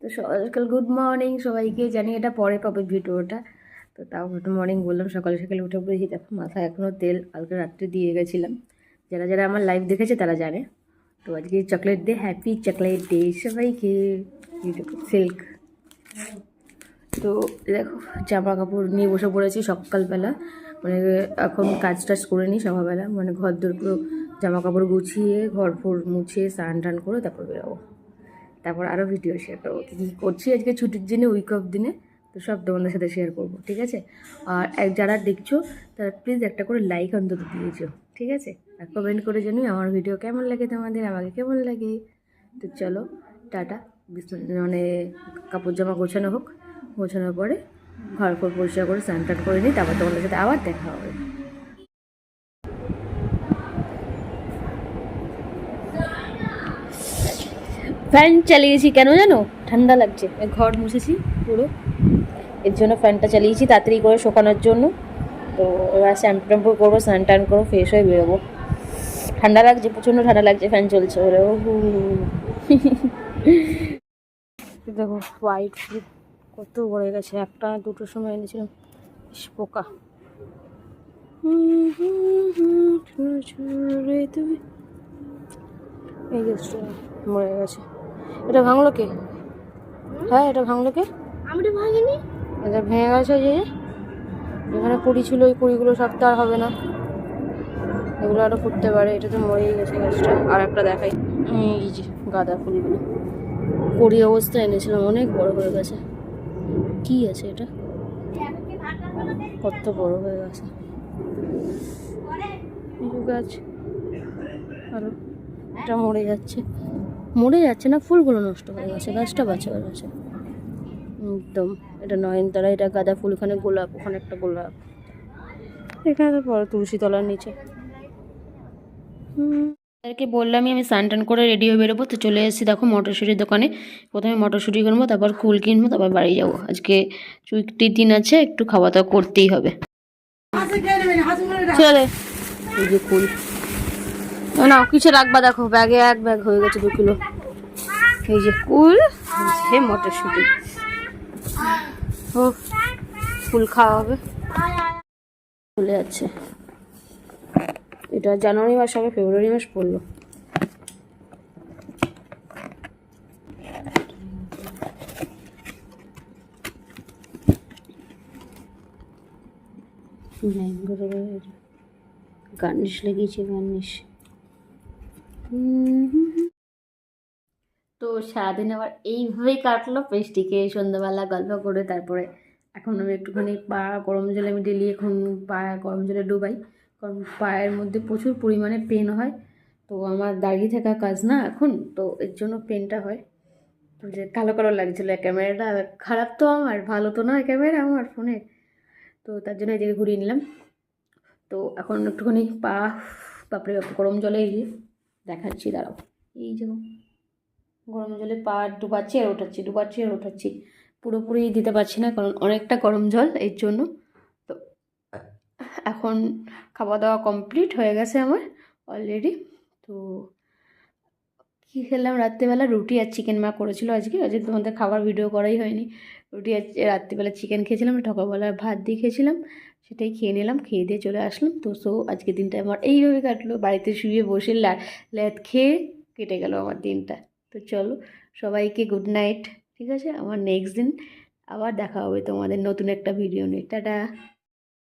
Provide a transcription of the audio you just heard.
তো সকাল good morning সবাইকে জানি এটা পরে পাবে ভিডিওটা। তো তাও গুড মর্নিং বললাম, সকালে সকালে উঠে পড়েছি। দেখো, মাথায় এখনও তেল, কালকে রাত্রে দিয়ে গেছিলাম। যারা যারা আমার লাইভ দেখেছে তারা জানে। তো আজকে chocolate day happy chocolate day সবাইকে। সিল্ক তো দেখো জামা কাপড় নিয়ে বসে পড়েছি সকালবেলা। মানে এখন কাজ টাজ করে নিই সকালবেলা। মানে ঘর দোর পুরো জামা কাপড় গুছিয়ে, ঘর ফোর মুছে, স্নান টান করে তারপর বেরোবো। তারপর আরও ভিডিও শেয়ার করব। কী করছি আজকে ছুটির দিনে উইক অফ দিনে, তো সব তোমাদের সাথে শেয়ার করব, ঠিক আছে? আর যারা দেখছ, তারা প্লিজ একটা করে লাইক অন্তত দিয়েছ ঠিক আছে? আর কমেন্ট করে জানি আমার ভিডিও কেমন লাগে তোমাদের, আমাকে কেমন লাগে? তো চলো, টাটা। মানে কাপড় জামা গোছানো হোক, গোছানোর পরে ঘর পরিষ্কার করে স্নান টান করে নিই তারপর তোমাদের সাথে আবার দেখা হবে। ফ্যান চালিয়েছি কেন জানো ঠান্ডা লাগছে ঘর মুছেছি পুরো এর জন্য ফ্যানটা চালিয়েছি তাড়াতাড়ি করে শোকানোর জন্য তো এবার শ্যাম্পু ট্যাম্পু করব স্নান টান করব ফ্রেশ হয়ে বেরোবো ঠান্ডা লাগছে প্রচণ্ড ঠান্ডা লাগছে ফ্যান চলছে বলে ও। দেখো হোয়াইট কত বড় গেছে একটা দুটোর সময় এনেছিলাম পোকা এই গাছটা মরে গেছে এটা ভাঙলো কে? হ্যাঁ এটা ভাঙলো কে? আমি তো ভাঙিনি। এটা ভেঙে গেছে যে যেখানে কুড়ি ছিল ওই কুড়িগুলো সব তো আর হবে না। এগুলো আরও ফুটতে পারে এটা তো মরেই গেছে গাছটা। আর একটা দেখাই। এই যে গাঁদা ফুলগুলো। কুড়ি অবস্থা এনেছিলাম অনেক বড় হয়ে গেছে। কি আছে এটা? কত বড় হয়ে গেছে। গাছ। আরও। এটা মরে যাচ্ছে। মরে যাচ্ছে না ফুলগুলো নষ্ট হয়ে গেছে গাছটা বাঁচা হয়ে গেছে। একদম এটা নয়নতারা এটা গাঁদা ফুল ওখানে গোলাপ ওখানে একটা গোলাপ। এখানে তো পরে তুলসী তলার নিচে তাদেরকে বললামই আমি স্নান টান করে রেডি হয়ে বেরোবো তো চলে এসেছি দেখো মটরশুঁটির দোকানে। প্রথমে মটরশুঁটি কিনবো তারপর কুল কিনবো তারপর বাড়ি যাব। আজকে চুইকটির দিন আছে একটু খাওয়া দাওয়া করতেই হবে। ছেড়ে এই যে কুল। না কিছু রাখবা দেখো? ব্যাগে এক ব্যাগ হয়ে গেছে দু কিলো। এই যে কুল, হে মটরশুঁটি। ও ফুল খাওয়া হবে। চলে যাচ্ছে। এটা জানুয়ারি মাস হবে ফেব্রুয়ারি মাস পড়ল। গার্নিশ লেগেছে, গার্নিশ। তো সারাদিন আবার এইভাবেই কাটলো পেস্টিকে সন্ধ্যাবেলা গল্প করে তারপরে এখন আমি একটুখানি পা, গরম জলে আমি ডেলি এখন পা, গরম জলে ডুবাই। কারণ পায়ের মধ্যে প্রচুর পরিমাণে পেন হয়। তো আমার দাঁড়িয়ে থাকা কাজ না এখন, তো এর জন্য পেনটা হয়। যে কালো কালো লাগছিল ক্যামেরাটা, খারাপ তো আমার, ভালো তো নয় ক্যামেরা আমার ফোনে। তো তার জন্য এদিকে ঘুরিয়ে নিলাম। তো এখন একটুখানি পা তারপরে গরম জলে দেখাচ্ছি, দাঁড়াও। এই যে গরম জলে পা ডুবাচ্ছি আর ওঠাচ্ছি, ডুবাচ্ছি আর ওঠাচ্ছি। পুরোপুরি দিতে পারছি না কারণ অনেকটা গরম জল, এর জন্য। তো এখন খাওয়া দাওয়া কমপ্লিট হয়ে গেছে আমার অলরেডি তো কী খেলাম? রাত্রেবেলা রুটি আর চিকেন মা করেছিল আজকে। আজকে তোমাদের খাবার ভিডিও করাই হয়নি। রুটি আর রাত্রিবেলা চিকেন খেয়েছিলাম ঠকাবেলা ভাত দিয়ে খেয়েছিলাম। সেটাই খেয়ে নিলাম, খেয়ে দিয়ে চলে আসলাম। তো সো আজকে দিনটা আমার এইভাবে কাটলো। বাড়িতে শুয়ে বসে ল্যাদ খেয়ে কেটে গেল আমার দিনটা। তো চলো, সবাইকে গুড নাইট ঠিক আছে? আমার নেক্সট দিন আবার দেখা হবে তোমাদের নতুন একটা ভিডিও নিয়ে। টাটা!